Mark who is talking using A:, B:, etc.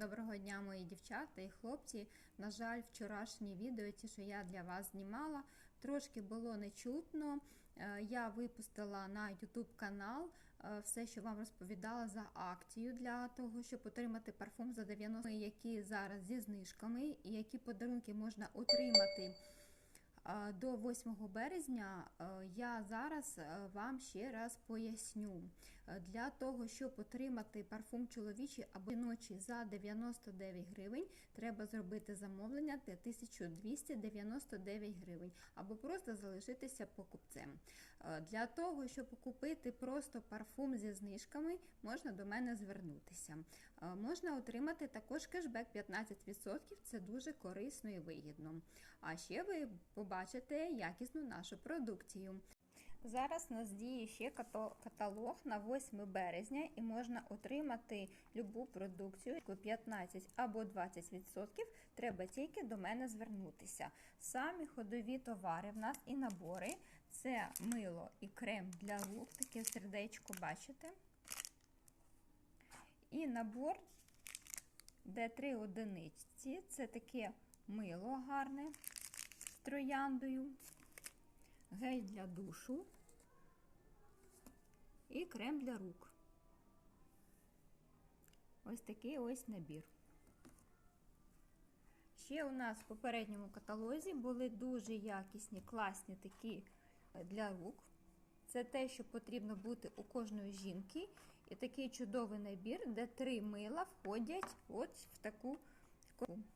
A: Доброго дня, мої дівчата і хлопці. На жаль, вчорашнє відео, ті, що я для вас знімала, трошки було нечутно. Е, Я випустила на YouTube канал е, все, що вам розповідала за акцію для того, щоб отримати парфум за 90, які зараз зі знижками, і які подарунки можна отримати. До 8 березня е, я зараз е, вам ще раз поясню. Е, Для того, щоб отримати парфум чоловічий або жіночий за 99 гривень, треба зробити замовлення для 1299 гривень, або просто залишитися покупцем. Е, Для того, щоб купити просто парфум зі знижками, можна до мене звернутися. Е, Можна отримати також кешбек 15%, це дуже корисно і вигідно. А ще ви побачите якісну нашу продукцію. Зараз у нас діє ще каталог на 8 березня і можна отримати любу продукцію 15 або 20%. Треба тільки до мене звернутися. Самі ходові товари в нас і набори це мило і крем для рук, таке сердечко, бачите? І набор, де три одиниці, це таке мило гарне з трояндою гель для душу і крем для рук. Ось такий ось набір. Ще у нас в попередньому каталозі були дуже якісні, класні такі для рук. Це те, що потрібно бути у кожної жінки. І такий чудовий набір, де три мила входять от в таку коробку.